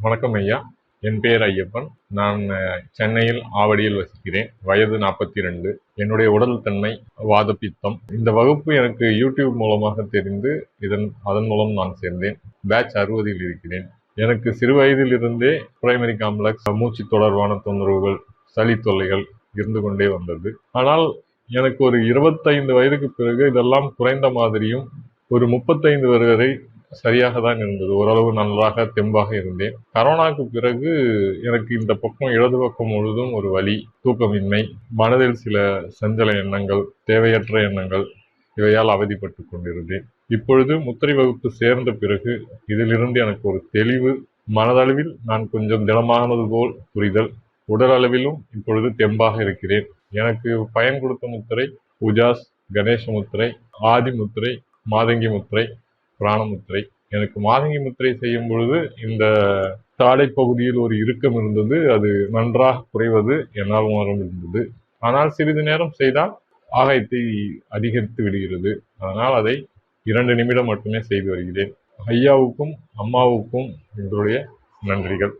வணக்கம் ஐயா. என் பெயர் ஐயப்பன். நான் சென்னையில் ஆவடியில் வசிக்கிறேன். வயது நாற்பத்தி ரெண்டு என்னுடைய உடல் தன்மை வாதப்பித்தம். இந்த வகுப்பு எனக்கு யூடியூப் மூலமாக தெரிந்து இதன் அதன் மூலம் நான் சேர்ந்தேன். பேட்ச் அறுபதில் இருக்கிறேன். எனக்கு சிறு வயதிலிருந்தே பிரைமரி காம்ப்ளெக்ஸ் மூச்சு தொடர்பான தொந்தரவுகள் சளி தொல்லைகள் இருந்து கொண்டே வந்தது. ஆனால் எனக்கு ஒரு இருபத்தைந்து வயதுக்கு பிறகு இதெல்லாம் குறைந்த மாதிரியும் ஒரு முப்பத்தைந்து வரை சரியாக தான் இருந்தது. ஓரளவு நன்றாக தெம்பாக இருந்தேன். கரோனாக்கு பிறகு எனக்கு இந்த பக்கம் இடது பக்கம் முழுதும் ஒரு வலி தூக்கமின்மை மனதில் சில சஞ்சல எண்ணங்கள் தேவையற்ற எண்ணங்கள் இவையால் அவதிப்பட்டு கொண்டிருந்தேன். இப்பொழுது முத்திரை வகுப்பு சேர்ந்த பிறகு இதிலிருந்து எனக்கு ஒரு தெளிவு மனதளவில் நான் கொஞ்சம் திடமானது போல் புரிதல் உடல் அளவிலும் இப்பொழுது தெம்பாக இருக்கிறேன். எனக்கு பயன் கொடுத்த முத்திரை உஜாஸ் கணேச முத்திரை ஆதி முத்திரை மாதங்கி முத்திரை பிராணமுத்திரை எனக்கு மாதங்கி முத்திரை செய்யும் பொழுது இந்த தாடை பகுதியில் ஒரு இறுக்கம் இருந்தது. அது நன்றாக குறைவது என்னால் உணர முடிந்தது. ஆனால் சிறிது நேரம் செய்தால் ஆகாயத்தை அதிகரித்து விடுகிறது. அதனால் அதை இரண்டு நிமிடம் மட்டுமே செய்து வருகிறேன். ஐயாவுக்கும் அம்மாவுக்கும் எங்களுடைய நன்றிகள்.